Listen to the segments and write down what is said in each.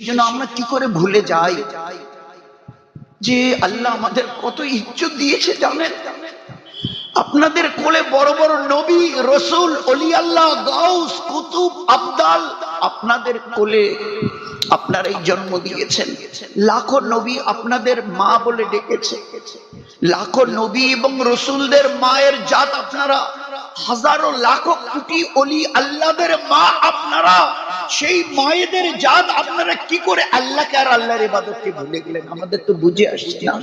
এই জন্য আমরা কি করে ভুলে যাই? যে আল্লাহ আমাদের কত ইজ্জত দিয়েছে, জানেন? আপনাদের কোলে বড় বড় নবী, রসুল অলি আল্লাহ গাউস, কুতুব, আবদাল আপনাদের কোলে আপনারা এই জন্ম দিয়েছেন। লাখো নবী আপনাদের মা বলে ডেকেছে। লাখো নবী এবং রসুলদের মায়ের জাত আপনারা হাজারো লাখো কোটি অলি আল্লাহদের মা আপনারা, সেই মায়েদের জাত আপনারা কি করে আল্লাহকে আর আল্লাহর ইবাদতকে ভুলে গেলেন? আমাদের তো বুঝে আসছে না।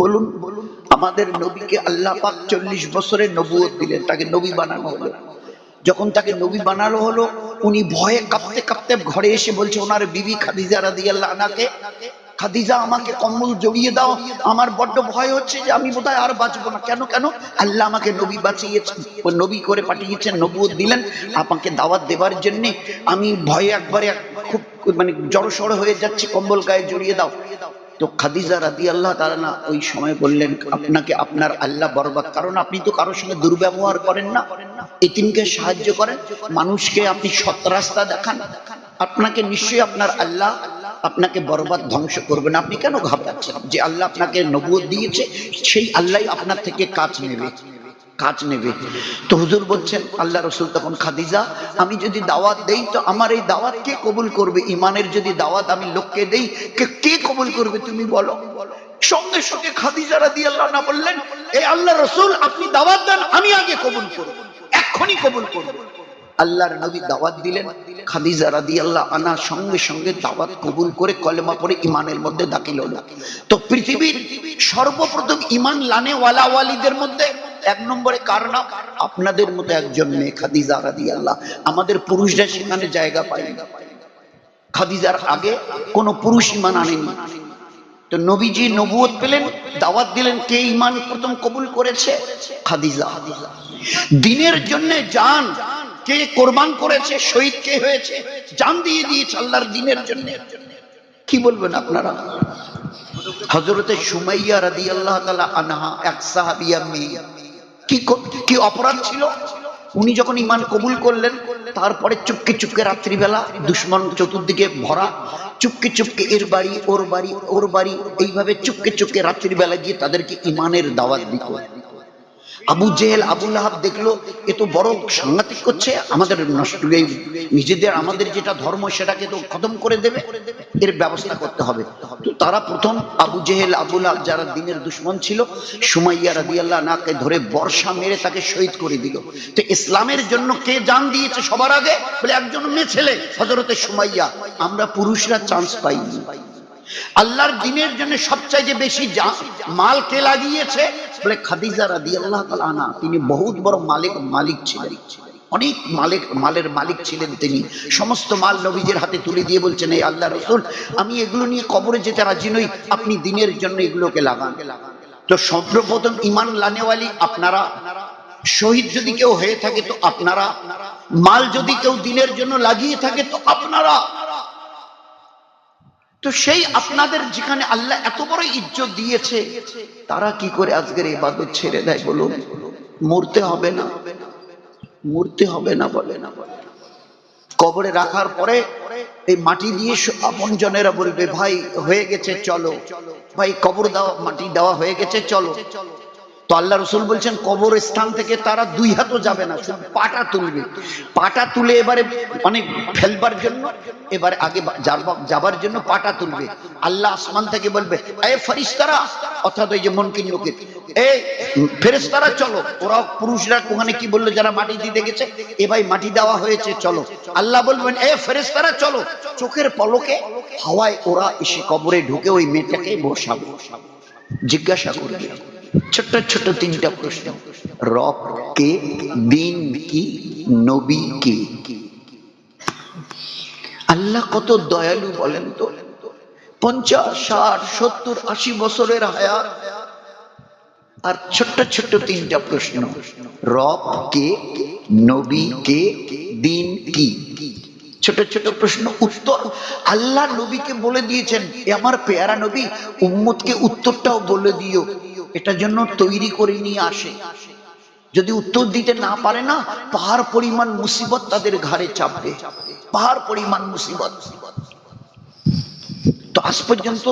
বলুন বলুন, আমাদের নবীকে আল্লাহ পাক চল্লিশ বছরের নবুয়ত দিলেন, তাকে নবী বানানো হলো। যখন তাকে নবী বানানো হলো, উনি ভয়ে কাঁপতে কাঁপতে ঘরে এসে বলছে, ওনার বিবি খাদিজা রাদিয়াল্লাহু আনাকে খাদিজা, আমাকে কম্বল জড়িয়ে দাও। আমার বড্ড ভয় হচ্ছে যে আমি বোধহয় আর বাঁচবো না। কেন কেন? আল্লাহ আমাকে নবী বাঁচিয়েছেন, নবী করে পাঠিয়েছেন নবুয়ত দিলেন। আমাকে দাওয়াত দেবার জন্য আমি ভয়ে একবারে খুব মানে জড়সড় হয়ে যাচ্ছি, কম্বল গায়ে জড়িয়ে দাও। তো খাদিজা রাদি আল্লাহ তারা ওই সময় বললেন, আপনাকে আপনার আল্লাহ বরবাদ কারণ আপনি তো কারোর সঙ্গে দুর্ব্যবহার করেন না। এতিমকে সাহায্য করেন। মানুষকে আপনি সৎ রাস্তা দেখান। আপনাকে নিশ্চয়ই আপনার আল্লাহ আপনাকে বরবাদ ধ্বংস করবেন আপনি কেন ঘাবড়াচ্ছেন? যে আল্লাহ আপনাকে নবুয়ত দিয়েছে, সেই আল্লাহ আপনার থেকে কাজ নেবে কাজ নেবে। তো হুজুর বলছেন, আল্লাহ রসুল তখন, খাদিজা, আমি যদি দাওয়াত দেই, তো আমার এই দাওয়াত কে কবুল করবে? ইমানের যদি দাওয়াত আমি লোককে দেই, কে কে কবুল করবে তুমি বলো? সঙ্গে সঙ্গে খাদিজা রাদি আল্লাহ না বললেন এই আল্লাহ রসুল, আপনি দাওয়াত দেন, আমি আগে কবুল করব, এক্ষুনি কবুল করব। আল্লাহর নবী দাওয়াত দিলেন। খাদিজা রাদি আল্লাহ আনা সঙ্গে সঙ্গে দাওয়াত কবুল করে কলেমা পড়ে ইমানের মধ্যে দাখিল হলো। তো পৃথিবীর সর্বপ্রথম ইমান লানে ওয়ালা ওয়ালিদের মধ্যে এক নম্বরে কার নাম? আপনাদের মতো একজন মেয়ে খাদিজা রাদি আল্লাহ আমাদের পুরুষরা সেখানে জায়গা পায় খাদিজার আগে কোনো পুরুষ ইমান আনেনি। তো নবীজি নবুয়ত পেলেন, দাওয়াত দিলেন, কে ইমান প্রথম কবুল করেছে? খাদিজা। দিনের জন্য জান কে কোরবান করেছে, শহীদ কে হয়েছে, জান দিয়ে দিয়েছে আল্লাহর দিনের জন্য। কি বলবেন আপনারা? হজরতে সুমাইয়া রাদি আল্লাহ তালা আনহা, এক সাহাবিয়া মেয়ে কি কি অপরাধ ছিল? উনি যখন ইমান কবুল করলেন, তারপরে চুপকে চুপকে রাত্রিবেলা দুশ্মন চতুর্দিকে ভরা, চুপকে চুপকে এর বাড়ি, ওর বাড়ি ওর বাড়ি, এইভাবে চুপকে চুপকে রাত্রিবেলা গিয়ে তাদেরকে ইমানের দাওয়াত দিত। আবু জেহেল আবুল আহাব দেখল, এ তো বড় সাংঘাতিক করছে, আমাদের নষ্ট নিজেদের, আমাদের যেটা ধর্ম, সেটাকে তো খতম করে দেবে, এর ব্যবস্থা করতে হবে। তো তারা প্রথম আবু জেহেল আবুল আহাব যারা দিনের দুশ্মন ছিল, সুমাইয়া রাদিয়াল্লাহ নাকে ধরে বর্ষা মেরে তাকে শহীদ করে দিল। তো ইসলামের জন্য কে জান দিয়েছে সবার আগে? বলে একজন মেয়ে ছেলে হজরতে সুমাইয়া। আমরা পুরুষরা চান্স পাইনি। আল্লাহর দিনের জন্য সবচাইতে বেশি জা- মাল কে লাগিয়েছে? বলে খাদিজা রাদি আল্লাহ আনা তিনি বহুত বড় মালিক মালিক ছিলেন। অনেক মালিক, মালের মালিক ছিলেন তিনি। সমস্ত মাল নবীজের হাতে তুলে দিয়ে বলছেন এই আল্লাহ রসুল, আমি এগুলো নিয়ে কবরে যেতে রাজি নই। আপনি দিনের জন্য এগুলোকে লাগান। তো সর্বপ্রথম ইমান লানেওয়ালি আপনারা, শহীদ যদি কেউ হয়ে থাকে তো আপনারা, মাল যদি কেউ দিনের জন্য লাগিয়ে থাকে তো আপনারা। তো সেই আপনাদের যেখানে আল্লাহ এত বড় ইজ্জত দিয়েছে, তারা কি করে আজকের এই বাদত ছেড়ে দেয় বলুন? মরতে হবে না। মরতে হবে না বলে। না বলে কবরে রাখার পরে এই মাটি দিয়ে আপন জনেরা বলবে, ভাই, হয়ে গেছে, চলো। ভাই, কবর দেওয়া মাটি দেওয়া হয়ে গেছে, চলো। তো আল্লাহ রসুল বলছেন কবর স্থান থেকে তারা দুই হাতও যাবে না, শুধু পাটা তুলবে। পাটা তুলে এবারে অনেক ফেলবার জন্য, এবারে আগে যাবার- জন্য পাটা তুলবে। আল্লাহ আসমান থেকে বলবে অর্থাৎ ওই যে মনকিন লোকের এই ফেরেস্তারা চলো। ওরা পুরুষরা ওখানে কি বলল, যারা মাটি দিতে গেছে এ ভাই মাটি দেওয়া হয়েছে, চলো। আল্লাহ বলবেন, এ ফেরেস্তারা চলো। চোখের পলকে হাওয়ায় ওরা এসে কবরে ঢুকে ওই মেয়েটাকে বসাবে। জিজ্ঞাসা করবে। ছোট্ট ছোট্ট তিনটা প্রশ্ন। রব কে দিন কি নবী কে? আল্লাহ কত দয়ালু বলেন তো? পঞ্চাশ ষাট সত্তর আশি বছরের হায়াত। আর ছোট্ট ছোট্ট তিনটা প্রশ্ন। রব কে নবী কে দিন কি? ছোট ছোট প্রশ্ন। উত্তর আল্লাহ নবীকে বলে দিয়েছেন এ আমার পেয়ারা নবী উম্মতকে উত্তরটাও বলে দিও। এটার জন্য তৈরি করে নিয়ে আসে। যদি উত্তর দিতে না পারে না, পাহাড় পরিমাণ মুসিবত তাদের ঘাড়ে চাপবে। পাহাড় পরিমাণ মুসিবত। তো আজ পর্যন্ত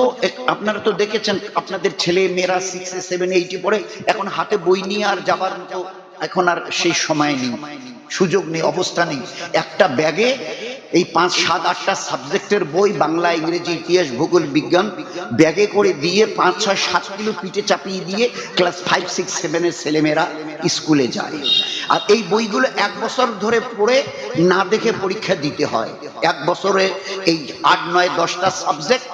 আপনারা তো দেখেছেন, আপনাদের ছেলে মেয়েরা সিক্স সেভেন এইটে পড়ে, এখন হাতে বই নিয়ে আর যাবার মতো এখন আর সেই সময় নেই। সুযোগ নেই, অবস্থা নেই। একটা ব্যাগে এই পাঁচ, সাত, আটটা সাবজেক্টের বই, বাংলা, ইংরেজি, ইতিহাস, ভূগোল, বিজ্ঞান, ব্যাগে করে দিয়ে পাঁচ, ছয়, সাত কিলো পিঠে চাপিয়ে দিয়ে ক্লাস ফাইভ, সিক্স, সেভেনের ছেলেমেয়েরা স্কুলে যায়। আর এই বইগুলো এক বছর ধরে পড়ে না দেখে পরীক্ষা দিতে হয়। এক বছরে এই আট, নয়, দশটা সাবজেক্ট,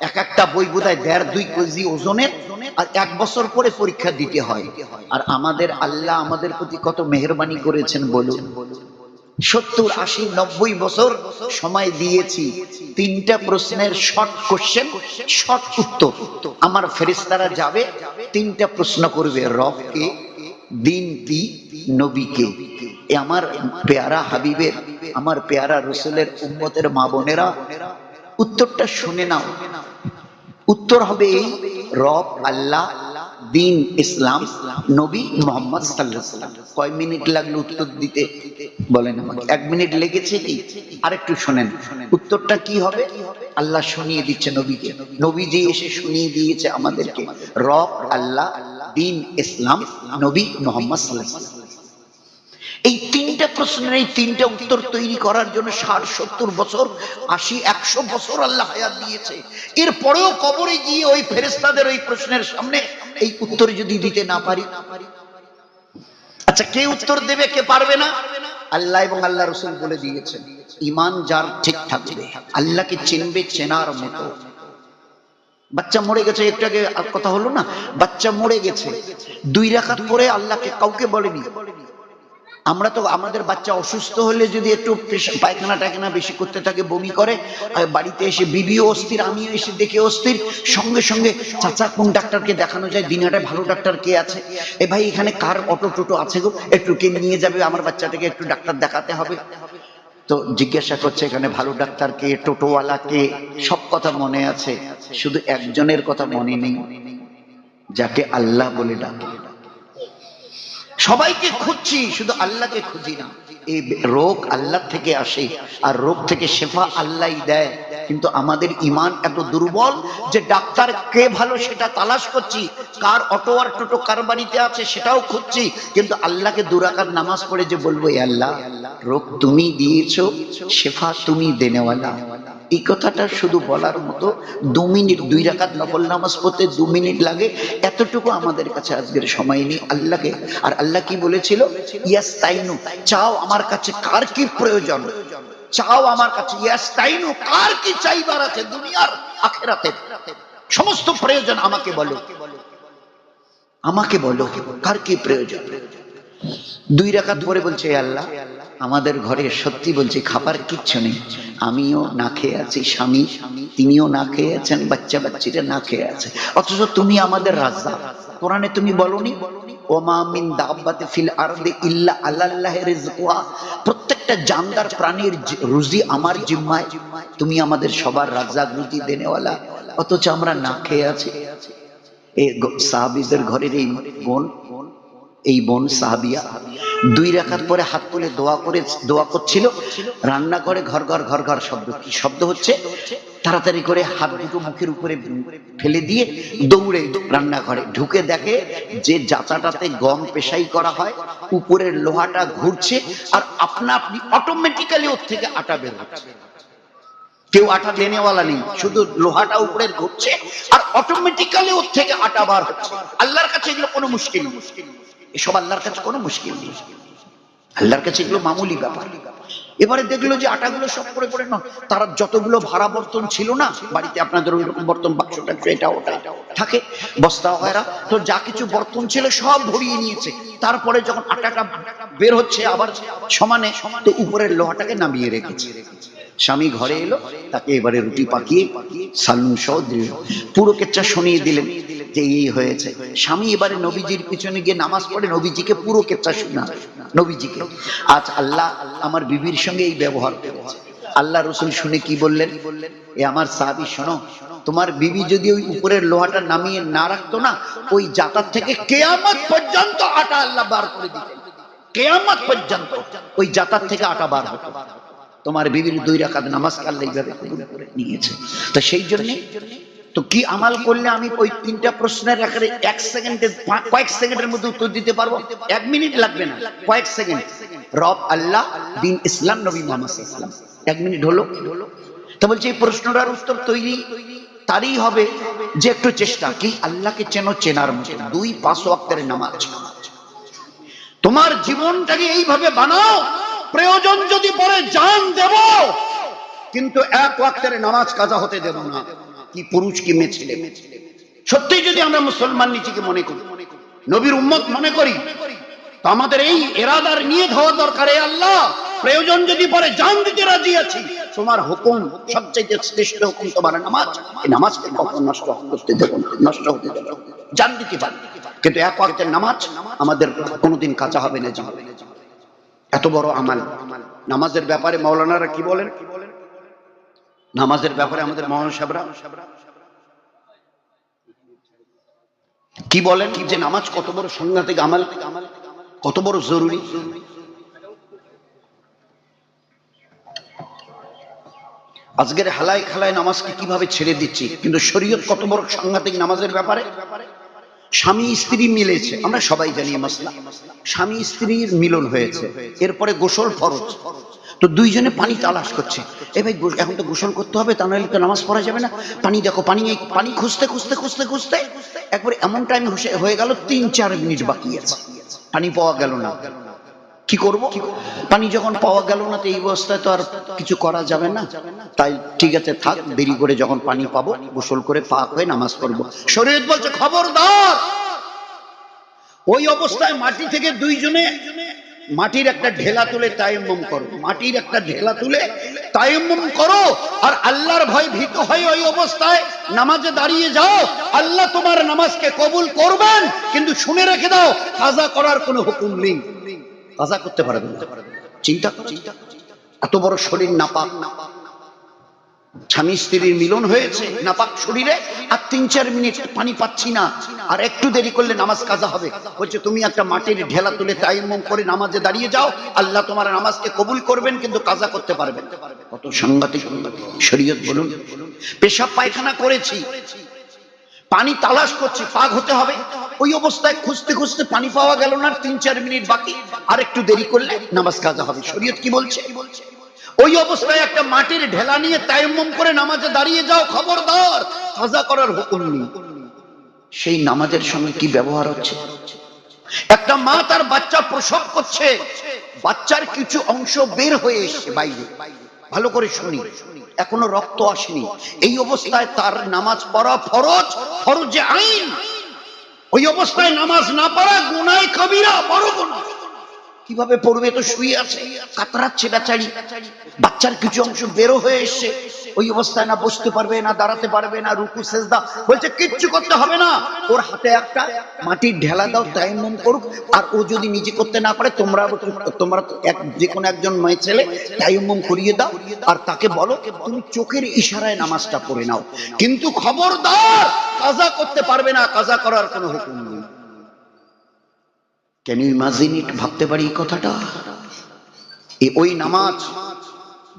এক একটা বই বোধহয় দেড়, দুই কেজি ওজনের, আর এক বছর পরে পরীক্ষা দিতে হয়। আর আমাদের আল্লাহ আমাদের প্রতি কত মেহরবানি করেছেন বলুন। সত্তর, আশি, নব্বই বছর সময় দিয়েছি। তিনটা প্রশ্নের শর্ট কোশ্চেন শর্ট উত্তর। আমার ফেরেস্তারা যাবে, তিনটা প্রশ্ন করবে, রবকে দিন কি নবীকে আমার পেয়ারা হাবিবের, আমার পেয়ারা রসুলের উম্মতের মা বোনেরা, উত্তরটা শুনে নাও। উত্তর হবে এই, রব আল্লাহ দিন ইসলাম নবী মোহাম্মদ কয় মিনিট লাগল উত্তর দিতে? বলেন এক মিনিট লেগেছে কি? আরেকটু শোনেন। উত্তরটা কি হবে? আল্লাহ শুনিয়ে দিচ্ছে নবীকে। নবীজি এসে শুনিয়ে দিয়েছে আমাদেরকে। রব, আল্লাহ, দিন ইসলাম, নবী মোহাম্মদ এই তিনটা প্রশ্নের এই তিনটা উত্তর তৈরি করার জন্য ষাট, সত্তর বছর, আশি, একশো বছর আল্লাহ হায়াত দিয়েছে। এরপরেও কবরে গিয়ে ওই ফেরেস্তাদের ওই প্রশ্নের সামনে এই উত্তর যদি দিতে না পারি আচ্ছা কে উত্তর দেবে, কে পারবে না? আল্লাহ এবং আল্লাহ রসুল বলে দিয়েছেন, ইমান যার ঠিক থাকবে, আল্লাহকে চিনবে চেনার মতো। বাচ্চা মরে গেছে, একটু আগে কথা হলো না? বাচ্চা মরে গেছে, দুই রাখাত পরে আল্লাহকে কাউকে বলেনি। আমরা তো আমাদের বাচ্চা অসুস্থ হলে যদি একটু পায়খানা টায়খানা বেশি করতে থাকে, বমি করে বাড়িতে এসে বিবিও অস্থির, আমিও এসে দেখে অস্থির। সঙ্গে সঙ্গে চাচা কোন ডাক্তারকে দেখানো যায়? দিনহাটায় ভালো ডাক্তার কে আছে? এ ভাই, এখানে কার অটো টোটো আছে গো? একটু কে নিয়ে যাবে? আমার বাচ্চাটাকে একটু ডাক্তার দেখাতে হবে। তো জিজ্ঞাসা করছে, এখানে ভালো ডাক্তার কে? টোটোওয়ালা কে? সব কথা মনে আছে। শুধু একজনের কথা মনে নেই, যাকে আল্লাহ বলে ডাকে। সবাইকে খুঁজছি, শুধু আল্লাহকে খুঁজি না। এই রোগ আল্লাহ থেকে আসে, আর রোগ থেকে শেফা আল্লাহ দেয়। কিন্তু আমাদের ইমান এত দুর্বল যে ডাক্তার কে ভালো সেটা তালাশ করছি, কার অটো আর টোটো কার বাড়িতে আছে সেটাও খুঁজছি, কিন্তু আল্লাহকে দুরাকার নামাজ পড়ে যে বলব, "এ আল্লাহ, রোগ তুমি দিয়েছ, শেফা তুমি দেনেওয়ালা। এই কথাটা শুধু বলার মতো দু মিনিট, দুই রাকাত নকল নামাজ পড়তে দু মিনিট লাগে। এতটুকু আমাদের কাছে আজকের সময় নেই আল্লাহকে। আর আল্লাহ কি বলেছিল? ইয়াস তাইনু চাও আমার কাছে কার কি প্রয়োজন? চাও আমার কাছে ইয়াস তাইনু কার কি চাইবার আছে দুনিয়ার আখেরাতে সমস্ত প্রয়োজন আমাকে বলো। আমাকে বলো, কার কি প্রয়োজন? দুই রাকাত পরে বলছে "এ আল্লাহ আমাদের ঘরে সত্যি বলছি, খাবার কিচ্ছু নেই। আমিও না খেয়ে আছি, স্বামী, তিনিও না খেয়ে আছেন বাচ্চা বাচ্চিরা না খেয়ে আছে। অথচ তুমি আমাদের রাজা কোরআনে তুমি বলনি, ওমা মিন দাব্বাতে ফিল আরদি ইল্লা আল্লাহ রিজকুহা প্রত্যেকটা জানদার প্রাণীর রুজি আমার জিম্মায়। তুমি আমাদের সবার রাজা রুজি দেনেওয়ালা। অথচ আমরা না খেয়ে আছি। গ- সাহাবীদের ঘরের এই বোন এই বোন সাহাবিয়া দুই রাখার পরে হাত তুলে দোয়া করে, দোয়া করছিল। রান্না করে ঘর ঘর ঘর ঘর শব্দ, কি শব্দ হচ্ছে? তাড়াতাড়ি করে হাত দুটো মুখের উপরে ফেলে দিয়ে দৌড়ে রান্না করে ঢুকে দেখে যে জাতাটাতে গম পেশাই করা হয়, উপরের লোহাটা ঘুরছে আর আপনা আপনি অটোমেটিক্যালি ওর থেকে আটা বের হচ্ছে। কেউ আটা দেনেওয়ালা নেই, শুধু লোহাটা উপরে ঘুরছে আর অটোমেটিক্যালি ওর থেকে আটা বার হচ্ছে। আল্লাহর কাছে এগুলো কোনো মুশকিল নেই। এসব আল্লাহর কাছে কোনো মুশকিল নেই। আল্লাহর কাছে এগুলো মামুলি ব্যাপার। এবারে দেখল যে আটাগুলো সব করে করে না তারা যতগুলো ভাড়া বর্তন ছিল না, বাড়িতে আপনাদের ওই রকম বর্তন বাক্স টাক্স এটা ওটা থাকে। বস্তা ওয়ারা তো যা কিছু বর্তন ছিল সব ভরিয়ে নিয়েছে। তারপরে যখন আটাটা বের হচ্ছে আবার সমানে, তো উপরের লোহাটাকে নামিয়ে রেখেছে। স্বামী ঘরে এলো, তাকে এবারে রুটি পাকিয়ে, সালুন সহ দিল পুরো কেচ্ছা শুনিয়ে দিলেন। যে এই হয়েছে। স্বামী এবারে নবীজির পিছনে গিয়ে নামাজ পড়ে, নবীজিকে পুরো কেচ্ছা শোনা নবীজিকে। আজ আল্লাহ আমার বিবির সঙ্গে এই ব্যবহার করেছে। আল্লাহ রসুল শুনে কি বললেন? এ আমার সাহাবি, শোনো, তোমার বিবি যদি ওই উপরের লোহাটা নামিয়ে না রাখতো না, ওই জাতার থেকে কেয়ামত পর্যন্ত আটা আল্লাহ বার করে দিতেন। কেয়ামত পর্যন্ত ওই জাতার থেকে আটা বার হতো। তোমার বিবির দুই রাকাত নামাজ আল্লাহ এইভাবে নিয়েছে। তো সেই জন্য তো কি আমাল করলে আমি ওই তিনটা প্রশ্নের আকারে এক সেকেন্ডে কয়েক সেকেন্ডের মধ্যে উত্তর দিতে পারব? এক মিনিট লাগবে না, কয়েক সেকেন্ড। রব আল্লাহ, দিন ইসলাম, নবী মোহাম্মদ ইসলাম এক মিনিট হলো? তো বলছি, এই প্রশ্নটার উত্তর তৈরি তারই হবে, যে একটু চেষ্টা, কি আল্লাহকে চেনো চেনার মতো, দুই পাঁচ ওয়াক্তের নামাজ। তোমার জীবনটাকে এইভাবে বানাও, প্রয়োজন যদি পরে জান দেব, কিন্তু এক ওয়াক্তের নামাজ কাজা হতে দেব না। কি পুরুষ, কি মেয়ে ছেলে। সত্যি যদি আমরা মুসলমান নিজেকে মনে করি, নবীর উম্মত মনে করি, তো আমাদের এই এরাদার নিয়ে হওয়া দরকার আল্লাহ। প্রয়োজন যদি পরে জান দিতে রাজি আছি। তোমার হুকুম সবচেয়ে শ্রেষ্ঠ হুকুম, তোমার নামাজ। এই নামাজকে কখনো নষ্ট করতে দেবো নষ্ট হতে দেবো। জান দিতে পারি। কিন্তু এক ওয়াক্তের নামাজ আমাদের কোনোদিন কাঁচা হবে না, জি। এত বড় আমাল। নামাজের ব্যাপারে মৌলানারা কি বলেন? নামাজের ব্যাপারে আমাদের মৌলানা সাহেবরা কি বলেন যে নামাজ কত বড় সাংঘাতিক আমাল, কত বড় জরুরি? আজকের হালাই খালায় নামাজকে কীভাবে ছেড়ে দিচ্ছি? কিন্তু শরীয়ত কত বড় সাংঘাতিক নামাজের ব্যাপারে? স্বামী স্ত্রী মিলেছে, আমরা সবাই জানি মাসলা। স্বামী স্ত্রীর মিলন হয়েছে, এরপরে গোসল ফরজ। তো দুইজনে পানি তালাশ করছে। এ ভাই এখন তো গোসল করতে হবে, তা নাহলে তো নামাজ পড়া যাবে না। পানি দেখো, পানি এই পানি খুঁজতে খুঁজতে খুঁজতে খুঁজতে একবারে এমন টাইম হয়ে গেল তিন, চার মিনিট বাকি আছে। পানি পাওয়া গেল না। কি করব? পানি যখন পাওয়া গেল না, তো এই অবস্থায় তো আর কিছু করা যাবে না। তাই ঠিক আছে, থাক, দেরি করে যখন পানি পাবো, গোসল করে পাক হয়ে নামাজ পড়ব। শরীয়ত বলছে, খবরদার! ওই অবস্থায় মাটি থেকে দুইজনে মাটির একটা ঢেলা তুলে তায়াম্মুম করো। মাটির একটা ঢেলা তুলে তায়াম্মুম করো আর আল্লাহর ভয় ভীত হয়ে ওই অবস্থায় নামাজে দাঁড়িয়ে যাও। আল্লাহ তোমার নামাজকে কবুল করবেন, কিন্তু শুনে রেখে দাও কাজা করার কোনো হুকুম নেই। কাজা করতে পারবে না। চিন্তা করো। এত বড় শরীর নাপাক। স্বামী স্ত্রীর মিলন হয়েছে, নাপাক শরীরে, আর তিন চার মিনিট পানি পাচ্ছি না। আর একটু দেরি করলে নামাজ কাজা হবে। বলছে, তুমি একটা মাটির ঢেলা তুলে তাইমম করে নামাজে দাঁড়িয়ে যাও। আল্লাহ তোমার নামাজকে কবুল করবেন, কিন্তু কাজা করতে পারবেন কত সাংঘাতিক শরীয়ত বলুন। পেশাব পায়খানা করেছি। পানি তালাশ করছি, পাক হতে হবে। ওই অবস্থায় খুঁজতে খুঁজতে পানি পাওয়া গেল না তিন চার মিনিট বাকি। আর একটু দেরি করলে নামাজ কাজা হবে। শরীয়ত কি বলছে? ওই অবস্থায় একটা মাটির ঢেলা নিয়ে তায়াম্মুম করে নামাজে দাঁড়িয়ে যাও, খবরদার। কাজা করার হুকুম নেই। সেই নামাজের সঙ্গে কি ব্যবহার হচ্ছে? একটা মা তার বাচ্চা প্রসব করছে। বাচ্চার কিছু অংশ বের হয়ে এসছে বাইরে। ভালো করে শুনি। এখনও রক্ত আসেনি। এই অবস্থায় তার নামাজ পড়া ফরজ, ফরজে আইন। ওই অবস্থায় নামাজ না পড়া গুনায় কবিরা বড় গুনাহ। কীভাবে পড়বে? তো শুয়ে আছে, কাতরাচ্ছে বেচারি। বাচ্চার কিছু অংশ বেরো হয়ে এসছে। ওই অবস্থায় না বসতে পারবে, না দাঁড়াতে পারবে, না রুকু, সেজদা। বলছে, কিচ্ছু করতে হবে না। ওর হাতে একটা মাটির ঢেলা দাও তাইমম করুক। আর ও যদি নিজে করতে না পারে, তোমরা তোমরা এক, যে কোনো একজন মেয়ে ছেলে তাইমম করিয়ে দাও। আর তাকে বলো, তুমি চোখের ইশারায় নামাজটা পড়ে নাও। কিন্তু খবরদার কাজা করতে পারবে না, কাজা করার কোনো হুকুম নেই। ক্যান ইউ ইমাজিন ইট ভাবতে পারি এই কথাটা? ওই নামাজ,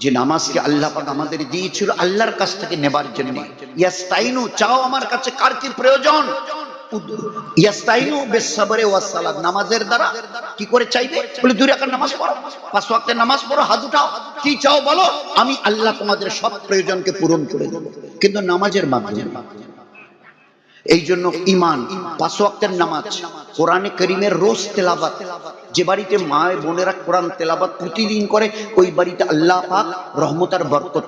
যে নামাজকে আল্লাহ পাক আমাদের দিয়েছিল আল্লাহর কাছ থেকে নেবার জন্য। ইয়াস্তাইনু, চাও আমার কাছে কার কি প্রয়োজন? সালাত, নামাজের দ্বারা কি করে চাইবে? বলে, দুই রাকাত নামাজ পড়ো, পাঁচ ওয়াক্তের নামাজ পড়ো, হাত উঠাও। কি চাও বলো? আমি আল্লাহ তোমাদের সব প্রয়োজনকে পূরণ করে দেব। কিন্তু নামাজের মাধ্যমে। এই জন্য ইমান পাঁচ ওয়াক্তের নামাজ, কোরআনে করিমের রোজ তেলাবাত যে বাড়িতে মায়ের বোনেরা কোরআন তেলাবাত প্রতিদিন করে, ওই বাড়িতে আল্লাহ পাক রহমতার বরকত।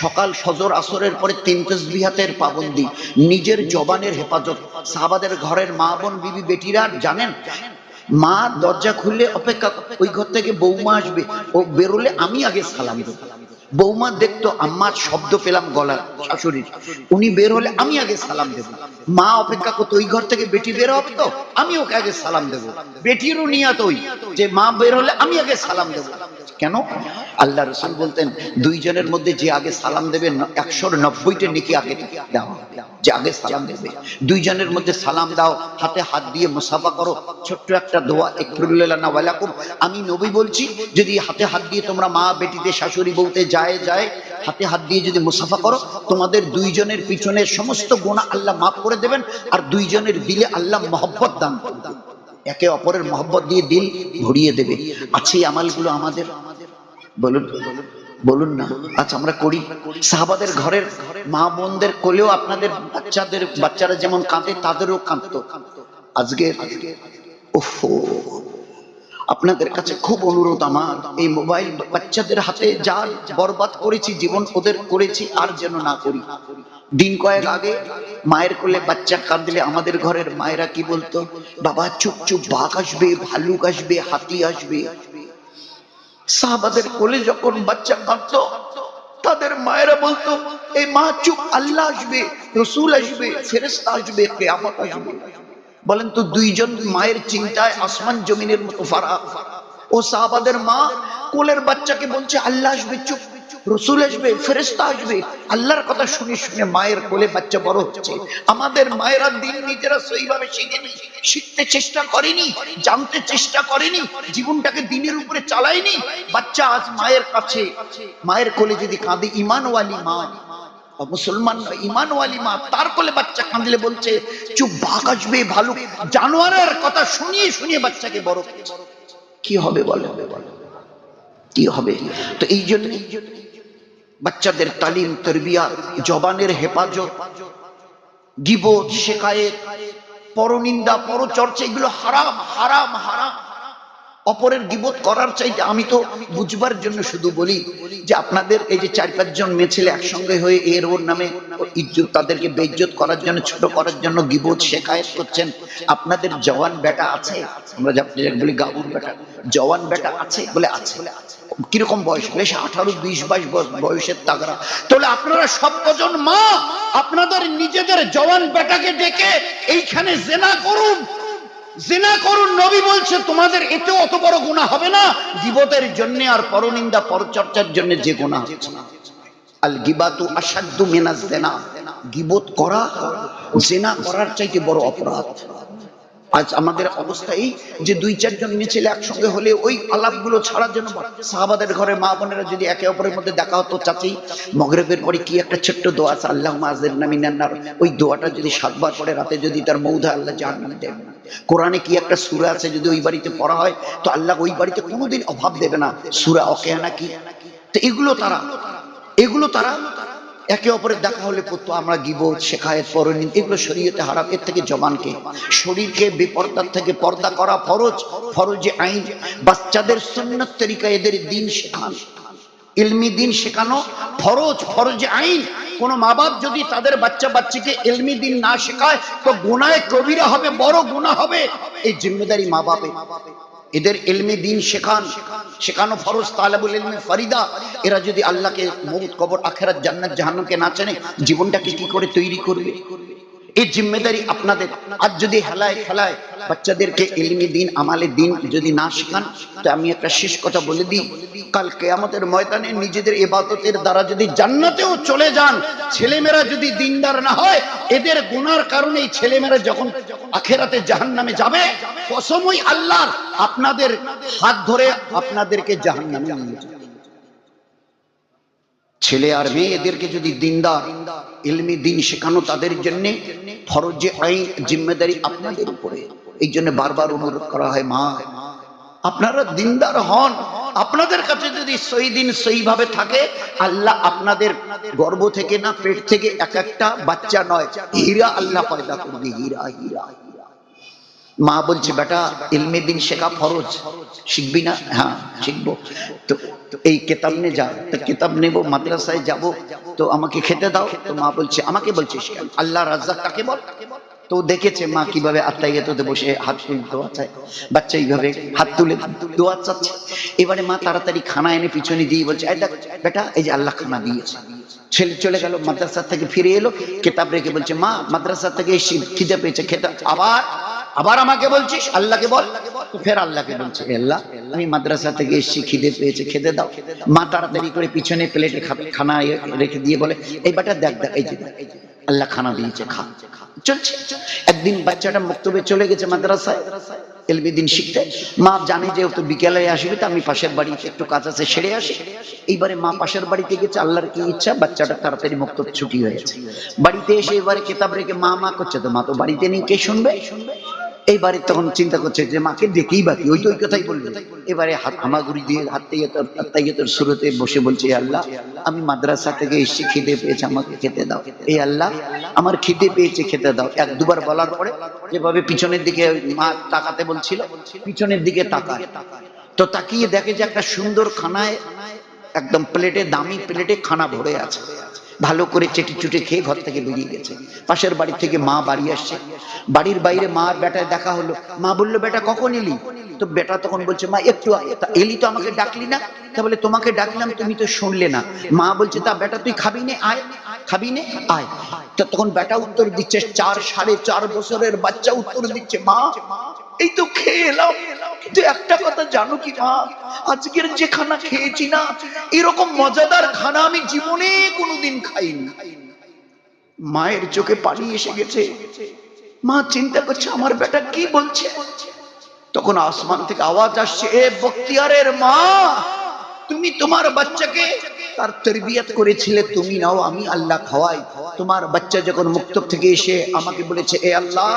সকাল ফজর আসরের পরে তিন তসবিহাতের পাবন্দি, নিজের জবানের হেফাজত। সাহাবাদের ঘরের মা বোন, বিবি, বেটিরা, জানেন? মা দরজা খুললে অপেক্ষা, ওই ঘর থেকে বৌমা আসবে, ও বেরোলে আমি আগে সালাম দেবো। বৌমা দেখতো আম্মার শব্দ পেলাম গলার শাশুড়ির। উনি বের হলে আমি আগে সালাম দেব। মা অপেক্ষা করতো, ওই ঘর থেকে বেটি বের হবে তো? আমি ওকে আগে সালাম দেব। বেটিরও নিয়াত ওই, যে মা বের হলে আমি আগে সালাম দেব। কেন? আল্লাহ রসুল বলতেন, দুইজনের মধ্যে যে আগে সালাম দেবে একশোর নব্বইটা নিকি আগে দেওয়া যে আগে সালাম দেবে। দুইজনের মধ্যে সালাম দাও, হাতে হাত দিয়ে মুসাফা করো, ছোট্ট একটা দোয়া একফরুল্লাহ আমি নবী বলছি, যদি হাতে হাত দিয়ে তোমরা মা, বেটিতে, শাশুড়ি বলতে যায় যায়, হাতে হাত দিয়ে যদি মুসাফা করো, তোমাদের দুইজনের পিছনে সমস্ত গোনা আল্লাহ মাফ করে দেবেন, আর দুইজনের দিলে আল্লাহ মহব্বত দান করবেন। একে অপরের মহব্বত দিয়ে দিল ভরিয়ে দেবে। আছে এই আমালগুলো আমাদের? বলুন বলুন না। আচ্ছা আমরা করি। সাহাবাদের ঘরের মা বোনদের কোলেও আপনাদের বাচ্চাদের বাচ্চারা যেমন কাঁদে, তাদেরও কাঁদতো। আজকে ওফো আপনাদের কাছে খুব অনুরোধ আমার, এই মোবাইল বাচ্চাদের হাতে যা বরবাদ করেছি, জীবন ওদের করেছি, আর যেন না করি। দিন কয়েক আগে মায়ের কোলে বাচ্চা কাঁদলে আমাদের ঘরের মায়েরা কি বলতো? বাবা, চুপ চুপ বাঘ আসবে, ভালুক আসবে, হাতি আসবে। সাহাবাদের কোলে যখন বাচ্চা কাঁদতো, তাদের মায়েরা বলতো এই মা, চুপ, আল্লাহ আসবে, রসুল আসবে ফেরেস্তা আসবে, কেয়ামত আসবে। বলেন তো দুইজন মায়ের চিন্তায় আসমান জমিনের মতো ফারাক ও সাহাবাদের মা কোলের বাচ্চাকে বলছে, আল্লাহ আসবে, চুপ। রসুল আসবে ফেরেস্তা আসবে। আল্লাহর কথা শুনে শুনে মায়ের কোলে বাচ্চা বড় হচ্ছে। আমাদের মায়েরা দিন নিজেরা সেইভাবে শিখেনি শিখতে চেষ্টা করেনি, জানতে চেষ্টা করেনি, জীবনটাকে দিনের উপরে চালায়নি। বাচ্চা আজ মায়ের কাছে, মায়ের কোলে যদি কাঁদে, ইমানওয়ালি মা মুসলমান ইমানওয়ালি মা, তার কোলে বাচ্চা কাঁদলে বলছে, চুপ বাঘ আসবে ভালো জানোয়ারের কথা শুনিয়ে শুনিয়ে বাচ্চাকে বড় কি হবে বলে? কি হবে? তো এই জন্য বাচ্চাদের তালিম, তরবিয়া, জবানের হেফাজত, গিবত, শেখায়েত, পরনিন্দা, পরচর্চা, এগুলো হারাম হারাম হারাম। অপরের গিবত করার চাইতে আমি তো বুঝবার জন্য শুধু বলি যে আপনাদের এই যে চার পাঁচজন মেয়ে ছেলে একসঙ্গে হয়ে এর ওর নামে ইজ্জত, তাদেরকে বেইজ্জত করার জন্য, ছোট করার জন্য গিবত শেখায়ত করছেন। আপনাদের জওয়ান বেটা আছে? আমরা যা বলি গাবুর বেটা। জওয়ান বেটা আছে বলে আছে। কীরকম বয়স? বেশ আঠারো, বিশ, বাইশ বয়স- বয়সের তাগরা তাহলে আপনারা সব কজন মা আপনাদের নিজেদের জওয়ান বেটাকে ডেকে এইখানে জেনা করুন। জেনা করুন, নবী বলছে, তোমাদের এতে অত বড় গুণা হবে না। জীবতের জন্য আর পরনিন্দা পরচর্চার জন্য যে গুণা আল গিবাতু আসাদ্দু মিনাজ দেনা গিবত করা, জেনা করার চাইতে বড় অপরাধ। আজ আমাদের অবস্থা এই যে দুই, চারজন মেয়ে ছেলে একসঙ্গে হলে ওই আলাপগুলো ছাড়ার জন্য সাহাবাদের ঘরে মা বোনেরা যদি একে অপরের মধ্যে দেখা হতো, চাচি, মগরবের পরে কি একটা ছোট্ট দোয়া আছে? আল্লাহ মাজের নামিনান্নার ওই দোয়াটা যদি সাতবার পরে রাতে যদি তার মৌধা আল্লাহ জাহান্নামে দেন কোরআনে কি একটা সুরা আছে যদি ওই বাড়িতে পড়া হয়, তো আল্লাহ ওই বাড়িতে কোনোদিন অভাব দেবে না। সুরা অকেয়ানা কি তো এগুলো তারা এগুলো তারা একে অপরের দেখা হলে পড়তো আমরা গিবত, শেখায়ত পরনিন এগুলো শরীয়তে হারাম, এর থেকে জবানকে। শরীরকে বেপর্দার থেকে পর্দা করা ফরজ, ফরজে আইন। বাচ্চাদের সুন্নত তরিকা এদের দিন শেখান, ইলমি দিন শেখানো ফরজ, ফরজে আইন। কোন মা বাপ যদি তাদের বাচ্চা বাচ্চাকে ইলমি দিন না শেখায়, তো গুনায় কবিরা হবে, বড় গুনাহ হবে। এই জিম্মেদারি মা বাপে এদের এলমে দিন শেখান। শেখানো ফরজ তালেবুল এলমে ফরিদা। এরা যদি আল্লাহকে মৌত কবর আখেরাত জান্নাত জাহান্নকে না চেনে, জীবনটাকে কি করে তৈরি করবে? এই জিম্মেদারি আপনাদের। আজ যদি হেলায় খেলায় বাচ্চাদেরকে এলমি দিন, আমালে দিন যদি না শেখান, তো আমি একটা শেষ কথা বলে দিই। কাল কেয়ামতের ময়দানে নিজেদের এবাদতের দ্বারা যদি জান্নাতেও চলে যান, ছেলেমেয়েরা যদি দিনদার না হয়, এদের গুনার কারণে এই ছেলেমেয়েরা যখন আখেরাতে জাহান্নামে যাবে, কসমই আল্লাহর আপনাদের হাত ধরে আপনাদেরকে জাহান্নামে নিয়ে যাবে। ছেলে আর মেয়ে এদেরকে যদি দিনদার, ইলমি দিন শেখানো তাদের জন্য, ফরজে আইন জিম্মেদারি আপনাদের উপরে। এই জন্য বারবার অনুরোধ করা হয়, মা, আপনারা দিনদার হন। আপনাদের কাছে যদি সেই দিন সেইভাবে থাকে, আল্লাহ আপনাদের গর্ভ থেকে না, পেট থেকে এক একটা বাচ্চা নয়। হীরা আল্লাহ পয়দা করবে, হীরা হীরা। মা বলছে, বেটা, ইলমে দিন শেখা ফরজ। শিখবি না? হ্যাঁ শিখব। তো এই কেতাব নিয়ে যা, তো কেতাব নেব, মাদ্রাসায় যাব, তো আমাকে খেতে দাও। তো মা বলছে, আমাকে বলছিস আল্লাহ রাজ্জাক কাকে বল? তো দেখেছে, মা কীভাবে আত্মাইয়াতে বসে হাত তুলে, দোয়া চায়। বাচ্চা এইভাবে হাত তুলে দোয়া চাচ্ছে। এবারে মা তাড়াতাড়ি খানা এনে পিছনে দিয়ে বলছে, এই দেখ, বেটা, এই যে আল্লাহ খানা দিয়েছে। ছেলে চলে গেল মাদ্রাসা থেকে, ফিরে এলো, কেতাব রেখে বলছে, মা, মাদ্রাসা থেকে খিদে পেয়েছে, খেতে আবার আবার আমাকে বলছিস? আল্লাহকে বল। ফের আল্লাহকে বলছে, "এ আল্লাহ আমি মাদ্রাসা থেকে এসেছি খিদে পেয়েছে খেতে দাও। মা তাড়াতাড়ি করে পিছনে প্লেটে খানা রেখে দিয়ে বলে, এই বাটা দেখ দেখ, এই যে আল্লাহ খানা দিয়েছে, খা। চলছে। একদিন বাচ্চাটা মুক্তবে চলে গেছে মাদ্রাসায়। এলবি দিন শিখতে। মা জানে যে ও তো বিকেলে আসবে, তো আমি পাশের বাড়িতে একটু কাজ আছে, সেরে আসি। এইবারে মা পাশের বাড়িতে গেছে, আল্লাহর কি ইচ্ছা? বাচ্চাটা তাড়াতাড়ি মুক্ত ছুটি হয়েছে। বাড়িতে এসে এবারে কেতাব রেখে মা মা করছে তো। মা তো বাড়িতে নেই, কে শুনবে শুনবে? এইবারে তখন চিন্তা করছে যে মাকে ডেকেই বাকি ওই তো ওই কথাই বলবে এবারে হামাগুড়ি দিয়ে হাত তাইয়াতর হাত তাইয়াতর শুরুতে বসে বলছে "এ আল্লাহ, আমি মাদ্রাসা থেকে এসে খিদে পেয়েছে, আমাকে খেতে দাও। এই আল্লাহ, আমার খিদে পেয়েছে, খেতে দাও। এক দুবার বলার পরে যেভাবে পিছনের দিকে মা তাকাতে বলছিল, পিছনের দিকে তাকায়। তো তাকিয়ে দেখে যে একটা সুন্দর খানায় একদম প্লেটে, দামি প্লেটে খানা ভরে আছে। ভালো করে চেটে চুটে খেয়ে ঘর থেকে বেরিয়ে গেছে। পাশের বাড়ি থেকে মা বাড়ি আসছে। বাড়ির বাইরে মা আর বেটায় দেখা হলো। মা বলল, বেটা, কখন এলি? তো বেটা তখন বলছে, মা, একটু এলি তো আমাকে ডাকলি না? তা বলে, তোমাকে ডাকলাম, তুমি তো শুনলে না। মা বলছে, তা বেটা, তুই খাবি নে, আয়। খাবি নে? আয়। তো তখন বেটা উত্তর দিচ্ছে, চার, সাড়ে চার বছরের বাচ্চা উত্তর দিচ্ছে, মা। এই তো খেয়ে এলাম কিন্তু একটা কথা জানো কি মা? আজকের যে খানা খেয়েছি না, এরকম মজাদার খানা আমি জীবনে কোনোদিন খাইনি। মায়ের চোখে পানি এসে গেছে। মা চিন্তা করছে, আমার বেটা কি বলছে? তখন আসমান থেকে আওয়াজ আসছে, এ বক্তিয়ারের মা, তুমি তোমার বাচ্চাকে তার তরবিয়ত করেছিলে, তুমি নাও, আমি আল্লাহ খাওয়াই। তোমার বাচ্চা যখন মুক্ত থেকে এসে আমাকে বলেছে, এ আল্লাহ,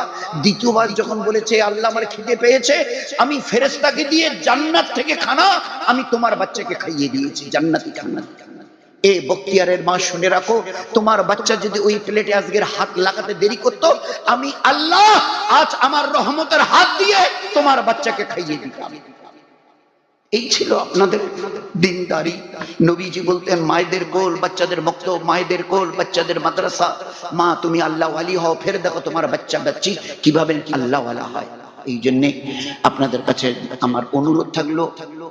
দ্বিতীয়বার যখন বলেছে আল্লাহ আমার খিদে পেয়েছে, আমি ফেরেশতাকে দিয়ে জান্নাত থেকে খানা, আমি তোমার বাচ্চাকে খাইয়ে দিয়েছি, জান্নাতি খানা। এ বক্তিয়ারের মা, শুনে রাখো, তোমার বাচ্চা যদি ওই প্লেটে আজকের হাত লাগাতে দেরি করতো, আমি আল্লাহ আজ আমার রহমতের হাত দিয়ে তোমার বাচ্চাকে খাইয়ে দিতাম। এই ছিল আপনাদের দিনদারি। নবীজি বলতেন, মায়েদের কোল, বাচ্চাদের মুক্ত মায়েদের কোল, বাচ্চাদের মাদ্রাসা। মা, তুমি আল্লাহ আলী হও, ফের দেখো তোমার বাচ্চা বাচ্চি কীভাবে আল্লাহ আলা হয়। এই জন্যে আপনাদের কাছে আমার অনুরোধ থাকল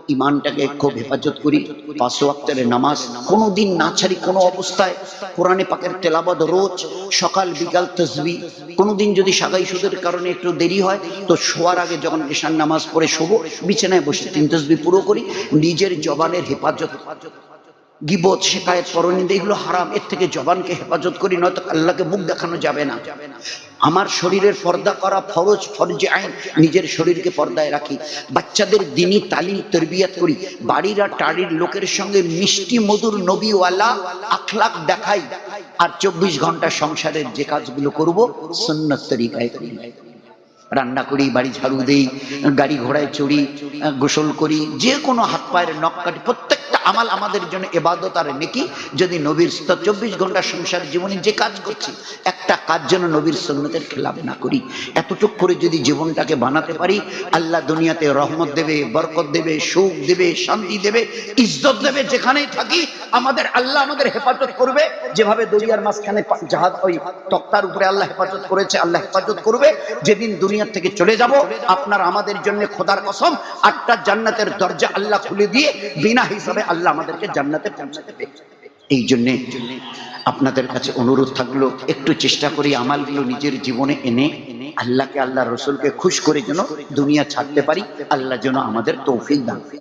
ইমানটাকে খুব হেফাজত করি, পাঁচ ওয়াক্তের নামাজ কোনো দিন না ছাড়ি কোনো অবস্থায়, কোরআনে পাকের তেলাবাদ রোজ, সকাল, বিকাল, তসবি, কোনোদিন যদি সাগাই সুদের কারণে একটু দেরি হয়, তো শোয়ার আগে যখন ঈশান নামাজ পড়ে শোবো, বিছানায় বসে তিন তসবি পুরো করি, নিজের জবানের হেফাজত গিবত শেখায়ত পরনিন্দা, এগুলো হারাম। এর থেকে জবানকে হেফাজত করি, নয়তো আল্লাহকে মুখ দেখানো যাবে না। আমার শরীরের পর্দা করা ফরজ, ফরজে আইন। নিজের শরীরকে পর্দায় রাখি। বাচ্চাদের দিনই তালিম, তরবিয়াত করি। বাড়ির আর টাড়ির লোকের সঙ্গে মিষ্টি মধুর নবীওয়ালা আখলাক দেখাই। আর চব্বিশ ঘণ্টা সংসারের যে কাজগুলো করব, সুন্নত তরিকায় করি। রান্না করি, বাড়ি ঝাড়ু দেই, গাড়ি ঘোড়ায় চড়ি, গোসল করি, যে কোনো হাত পায়ের নখ কাটি প্রত্যেকটা আমাল আমাদের জন্য এবাদত আর নেকি? যদি নবীর চব্বিশ ঘণ্টা সংসার জীবনে যে কাজ করছি, একটা কাজ যেন নবীর সন্ন্যতের খেলাপ না করি। এতটুক করে যদি জীবনটাকে বানাতে পারি, আল্লাহ দুনিয়াতে রহমত দেবে, বরকত দেবে, সুখ দেবে, শান্তি দেবে, ইজ্জত দেবে, যেখানেই থাকি, আমাদের আল্লাহ আমাদের হেফাজত করবে। যেভাবে দরিয়ার মাঝখানে জাহাজ ওই তক্তার উপরে আল্লাহ হেফাজত করেছে, আল্লাহ হেফাজত করবে। যেদিন দুনিয়ার থেকে চলে যাব, আপনার আমাদের জন্য খোদার কসম, আটটা জান্নাতের দরজা আল্লাহ খুলে দিয়ে, বিনা হিসাবে আল্লাহ আমাদেরকে জান্নাতে পৌঁছাতে এই জন্যে আপনাদের কাছে অনুরোধ থাকল, একটু চেষ্টা করি আমালগুলো নিজের জীবনে এনে আল্লাহকে আল্লাহ রসুলকে খুশ করে যেন দুনিয়া ছাড়তে পারি। আল্লাহ যেন আমাদের তৌফিক দান